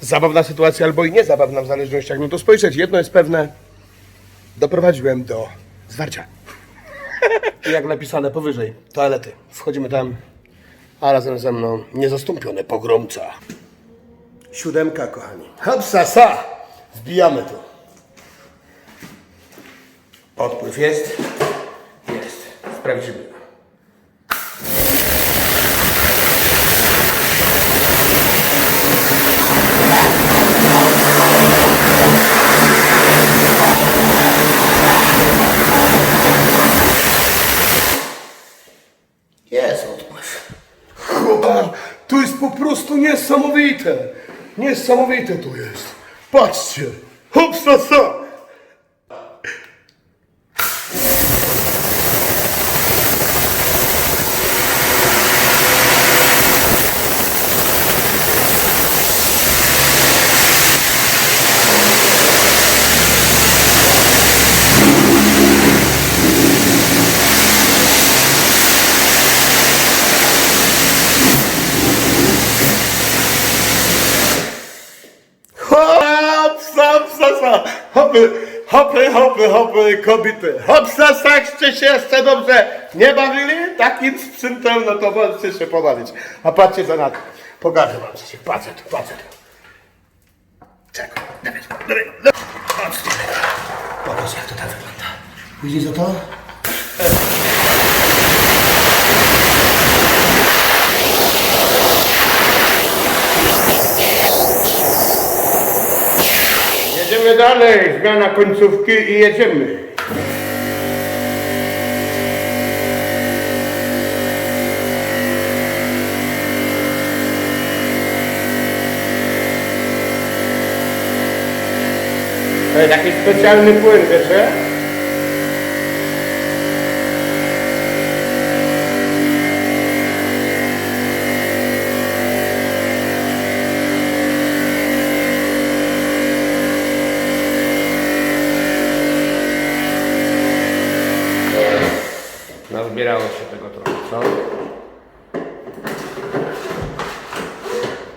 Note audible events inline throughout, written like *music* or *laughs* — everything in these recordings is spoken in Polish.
Zabawna sytuacja albo i niezabawna w zależności jak no to spojrzeć. Jedno jest pewne, doprowadziłem do zwarcia. I jak napisane powyżej, toalety. Wchodzimy tam, a razem ze mną niezastąpiony pogromca. Siódemka, kochani. Hopsa, sa! Wbijamy tu. Odpływ jest? Jest. Sprawdzimy. Jest odpływ. Chyba, to jest po prostu niesamowite. Niesamowite to jest. Patrzcie. Hopsa, sa! Hop, hop, hop, hopy, hopy, hopy, hopy, kobiety. Hop, sakście się jeszcze dobrze nie bawili? Takim sprzętem, no to możecie się pobawić. A patrzcie za na to. Pokażę wam coś. Patrzę tu, patrzę tu. Czekaj, dawaj, dawaj, dawaj. Patrzcie. Pokaż jak to tam wygląda. Widzicie to? Jedziemy dalej, zmiana końcówki i jedziemy. To jest jakiś specjalny płyn? Nazbierało się tego trochę, co?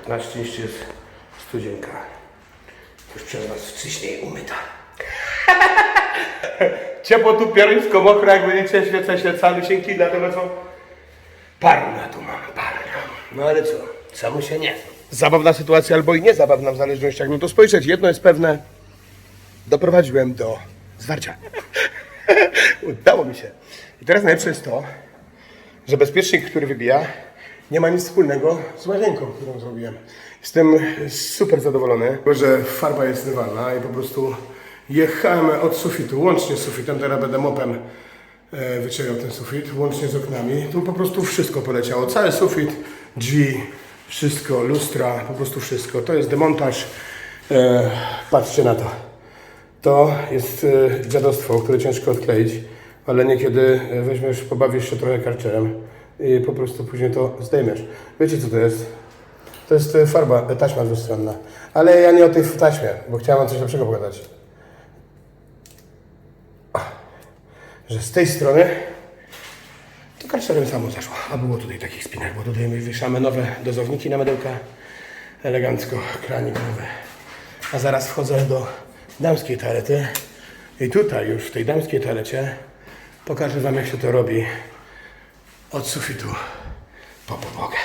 Na szczęście jest studzienka. Już przez was wcześniej umyta. *laughs* Ciepło tu, piorunsko, mokro, jak będziecie świecę się calusieńki, dlatego co? Parna tu mam, parna. No ale co, samo się nie. Zabawna sytuacja albo i niezabawna w zależności jak no to spojrzeć. Jedno jest pewne, doprowadziłem do zwarcia. *laughs* *laughs* Udało mi się. I teraz najlepsze jest to, że bezpiecznik, który wybija, nie ma nic wspólnego z łazienką, którą zrobiłem. Jestem super zadowolony, że farba jest zmywalna i po prostu jechałem od sufitu, łącznie z sufitem, teraz będę mopem e, wycierał ten sufit, łącznie z oknami. Tu po prostu wszystko poleciało, cały sufit, drzwi, wszystko, lustra, po prostu wszystko. To jest demontaż. E, patrzcie na to. To jest e, dziadostwo, które ciężko odkleić, ale niekiedy e, weźmiesz, pobawisz się trochę karczerem i po prostu później to zdejmiesz. Wiecie co to jest? To jest e, farba, taśma dwustronna. Ale ja nie o tej taśmie, bo chciałem coś lepszego pogadać. Że z tej strony to karczerem samo zeszło, a było tutaj takich spinek, bo tutaj my wieszamy nowe dozowniki na medełka, elegancko, kranik nowy. A zaraz wchodzę do damskiej toalety i tutaj już w tej damskiej toalecie pokażę Wam jak się to robi od sufitu po podłogę.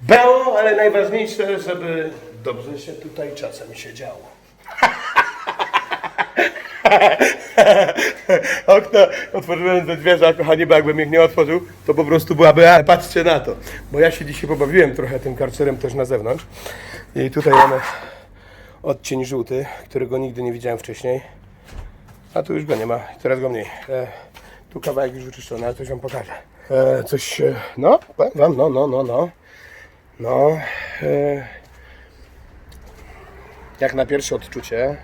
Było, ale najważniejsze, żeby dobrze się tutaj czasem się działo. *laughs* Okno otworzyłem ze zwierza, kochani, bo jakbym ich nie otworzył, to po prostu byłaby, a patrzcie na to. Bo ja się dzisiaj pobawiłem trochę tym karcerem też na zewnątrz. I tutaj mamy odcień żółty, którego nigdy nie widziałem wcześniej. A tu już go nie ma, teraz go mniej. E, tu kawałek już wyczyszczony, ale coś wam pokażę. E, coś, no, powiem wam, no, no, no, no. No, e, jak na pierwsze odczucie,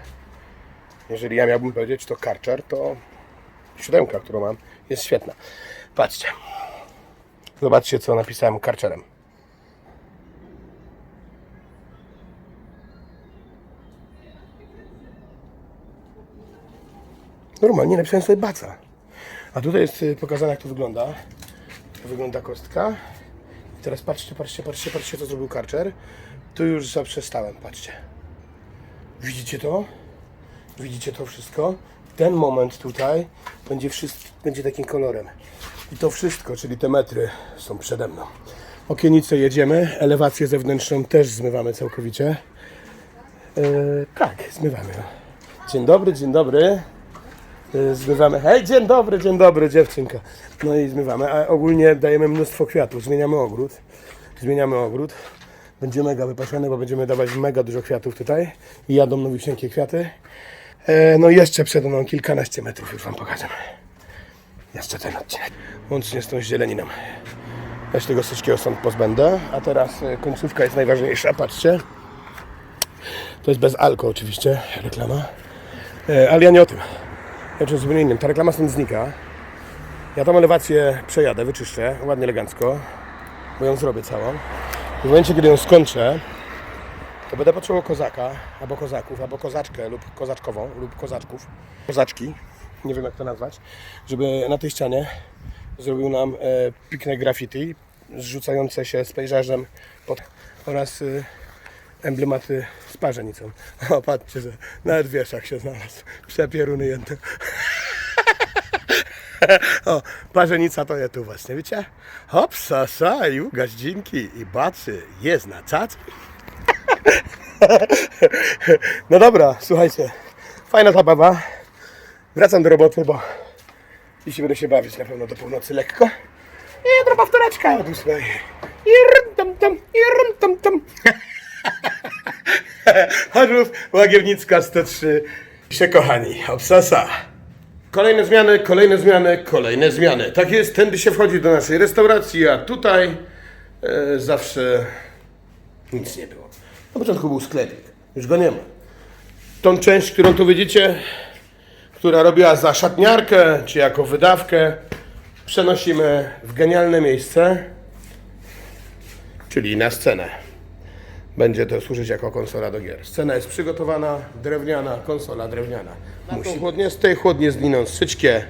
jeżeli ja miałbym powiedzieć, to karczar, to siódemka, którą mam, jest świetna. Patrzcie. Zobaczcie, co napisałem karczerem. Normalnie napisałem sobie baca. A tutaj jest y, pokazane, jak to wygląda. To wygląda kostka. I teraz patrzcie, patrzcie, patrzcie, patrzcie, co zrobił Karcher. Tu już zaprzestałem, patrzcie. Widzicie to? Widzicie to wszystko? Ten moment tutaj będzie, wszystko, będzie takim kolorem. I to wszystko, czyli te metry są przede mną. Okienice jedziemy, elewację zewnętrzną też zmywamy całkowicie. E, tak, zmywamy. Dzień dobry, dzień dobry. E, Zmywamy. Hej, dzień dobry, dzień dobry, dziewczynka. No i zmywamy, a ogólnie dajemy mnóstwo kwiatów. Zmieniamy ogród. Zmieniamy ogród. Będzie mega wypasiony, bo będziemy dawać mega dużo kwiatów tutaj. I jadą nowisieńkie kwiaty. E, no i jeszcze przede mną kilkanaście metrów, już Wam pokażę. Jeszcze ten odcinek. Łącznie z tą zieleniną. Ja się tego wszystkiego stąd pozbędę. A teraz e, końcówka jest najważniejsza, patrzcie. To jest bez alko oczywiście, reklama. E, ale ja nie o tym. Czymś zupełnie innym. Ta reklama stąd znika. Ja tą elewację przejadę, wyczyszczę, ładnie, elegancko. Bo ją zrobię całą. W momencie, kiedy ją skończę, to będę potrzebował kozaka, albo kozaków, albo kozaczkę lub kozaczkową, lub kozaczków. Kozaczki, nie wiem jak to nazwać, żeby na tej ścianie zrobił nam e, pikne graffiti zrzucające się z pejzażem pod, oraz y, emblematy z parzenicą. O, patrzcie, że nawet wieszak się znalazł. Przepieruny jedne. *laughs* O, parzenica to je tu właśnie, wiecie? Hop, sasa, i gaździnki i bacy, jest na. *laughs* No dobra, słuchajcie, fajna zabawa. Wracam do roboty, bo dzisiaj będę się bawić na pewno do północy lekko. I droba wtoreczka od ósmej. I tam tam, i tam tam. *laughs* *laughs* Chorzów, Łagiewnicka 103. się kochani, obsasa. Kolejne zmiany, kolejne zmiany, kolejne zmiany. Tak jest, tędy się wchodzi do naszej restauracji, a tutaj e, zawsze nic nie było. Na początku był sklepik, już go nie ma. Tą część, którą tu widzicie, która robiła za szatniarkę, czy jako wydawkę, przenosimy w genialne miejsce, czyli na scenę. Będzie to służyć jako konsola do gier. Scena jest przygotowana, drewniana, konsola drewniana. Musi. Chłodnie, z tej chłodnie zginą syczkie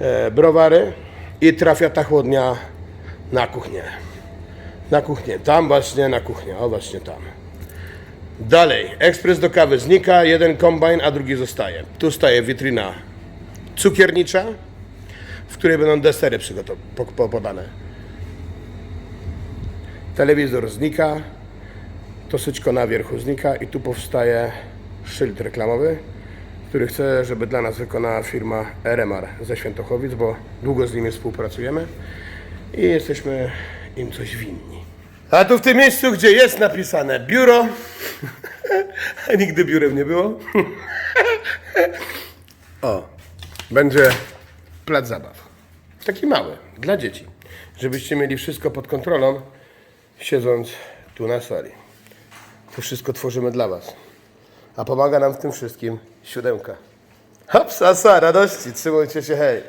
e, browary i trafia ta chłodnia na kuchnię. Na kuchnię, tam właśnie na kuchnię, o właśnie tam. Dalej, ekspres do kawy znika, jeden kombajn, a drugi zostaje. Tu staje witryna cukiernicza, w której będą desery przygotow- po- po- podane. Telewizor znika, to syczko na wierzchu znika i tu powstaje szyld reklamowy, który chcę, żeby dla nas wykonała firma RMR ze Świętochowic, bo długo z nimi współpracujemy i jesteśmy im coś winni. A tu w tym miejscu, gdzie jest napisane biuro, *laughs* nigdy biurem nie było, *laughs* o, będzie plac zabaw. Taki mały, dla dzieci, żebyście mieli wszystko pod kontrolą, siedząc tu na sali. To wszystko tworzymy dla Was. A pomaga nam w tym wszystkim siódemka. Hop, sasa, radości, trzymajcie się, hej.